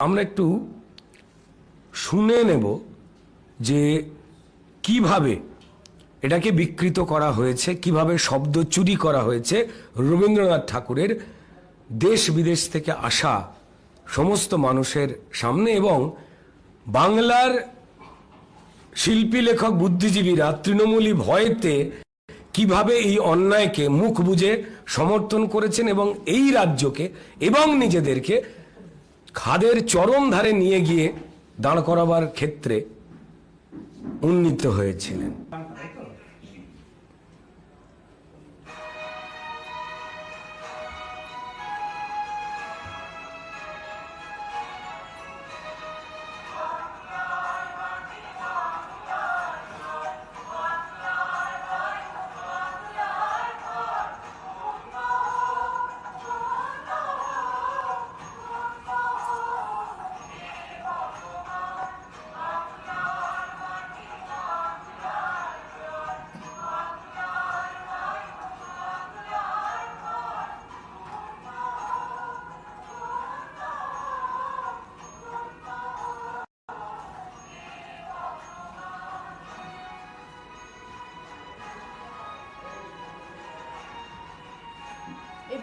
আমরা একটু শুনে নেব যে কীভাবে এটাকে বিকৃত করা হয়েছে, কীভাবে শব্দ চুরি করা হয়েছে রবীন্দ্রনাথ ঠাকুরের দেশ বিদেশ থেকে আসা সমস্ত মানুষের সামনে এবং বাংলার শিল্পী, লেখক, বুদ্ধিজীবীরা তৃণমূলী ভয়েতে কীভাবে এই অন্যায়কে মুখ বুজে সমর্থন করেছেন এবং এই রাজ্যকে এবং নিজেদেরকে খাদের চরম ধারে নিয়ে গিয়ে দাঁড় করাবার ক্ষেত্রে উন্নীত হয়েছিলেন।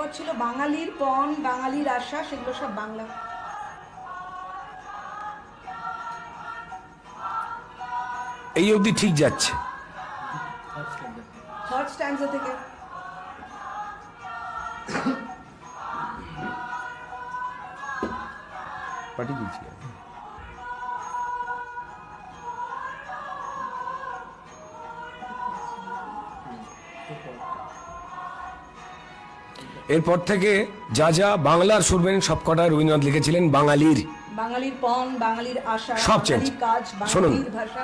এরপর ছিল বাঙালির পণ বাঙালির আশা সেগুলো সব বাংলা। এই অবধি ঠিক যাচ্ছে। থার্ড স্ট্যান্ডা থেকে। পাঠিয়ে দিয়েছি এরপর থেকে যা যা বাংলার শুনবেন সবকটা রবীন্দ্রনাথ লিখেছিলেন বাঙালির বাঙালির পণ বাঙালির আশা সব। বাঙালির কাজ শুনুন। বাঙালির ভাষা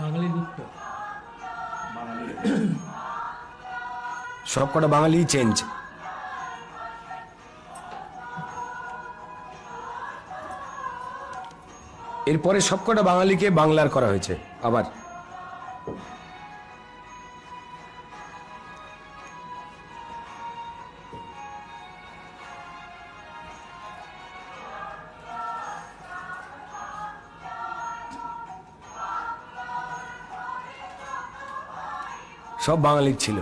বাঙালি নৃত্য সবকটা বাঙালি চেঞ্জ এরপরে সবকটা বাঙালিকে বাংলার করা হয়েছে। আবার। সব বাঙালির ছিল।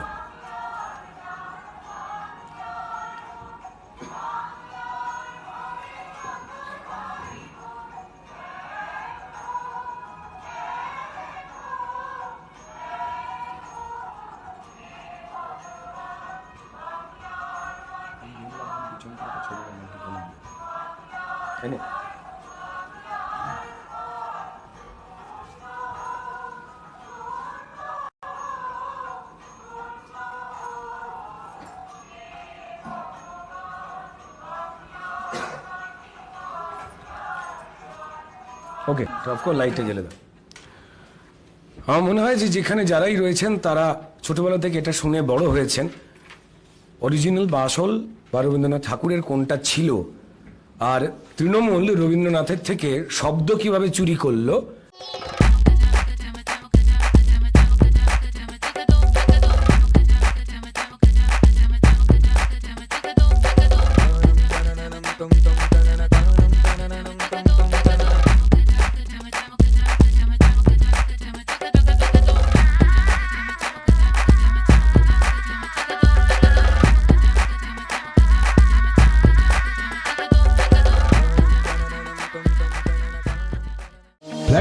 তাই না? ওকে টপকো লাইটে জ্বেলে দাও। আমার মনে হয় যে যেখানে যারাই রয়েছেন, তারা ছোটবেলা থেকে এটা শুনে বড় হয়েছেন। অরিজিনাল বা আসল বা রবীন্দ্রনাথ ঠাকুরের কোনটা ছিল? আর তৃণমূল রবীন্দ্রনাথের থেকে শব্দ কীভাবে চুরি করল?